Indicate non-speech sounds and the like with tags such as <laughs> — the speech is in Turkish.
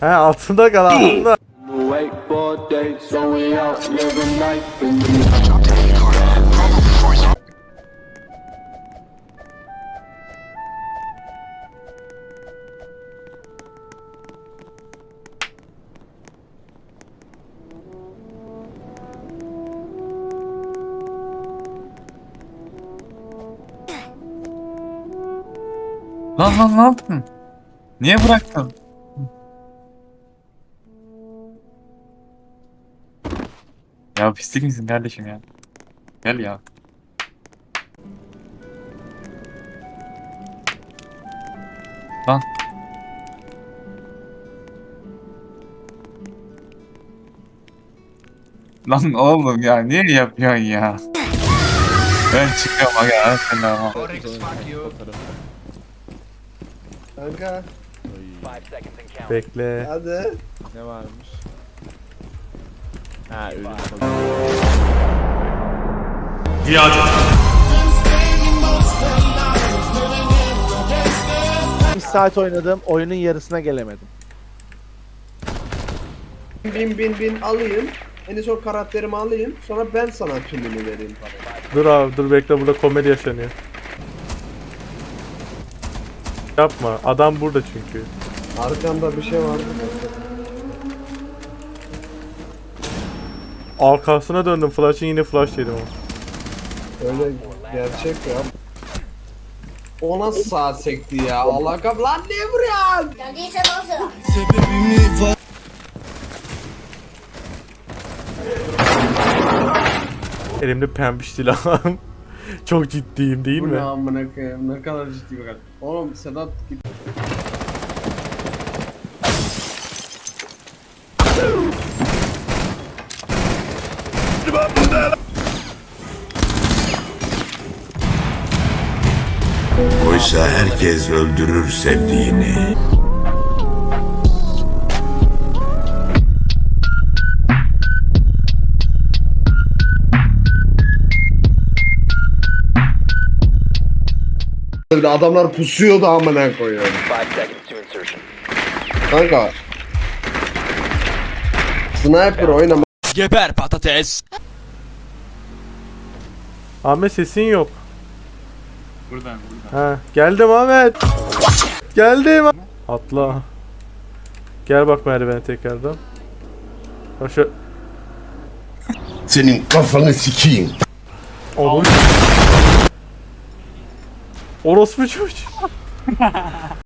He altında kal altında. Lan lan ne yaptın? Niye bıraktın? Ya pislik misin kardeşim ya? Gel ya. Lan. Lan oğlum ya niye yapıyorsun ya? Ben çıkıyorum aga Kanka Bekle. hadi. Ne varmış? Ha ölüm Bir saat oynadım, oyunun yarısına gelemedim. Bin bin bin alayım. En son karakterimi alayım. Sonra ben sana tümünü vereyim. Dur abi dur bekle burada komedi yaşanıyor. Yapma adam burada çünkü. Arkamda bir şey vardı. Arkasına döndüm flash'ın yine flash yedim ama. Öyle gerçek ya. O nasıl saat sekti ya? Allah kap lan niye vuruyorsun? Geldiyse bozdu. Elimde pembiş silahım. <laughs> <laughs> Çok ciddiyim değil Bu mi? ne amına koyayım? Ne kadar ciddi bakar. Oğlum Sedat git. Oysa herkes öldürür sevdiğini. Öyle adamlar pusuyordu amına koyuyorum. Kanka. Sniper oynama. Geber patates. Ahmet sesin yok. Buradan buradan. Ha geldim Ahmet. Geldim. Atla. Gel bak merdivene tekrardan. Şu Senin kafanı sikeyim. Oğlum. 얼어 숨 쉬어. <laughs>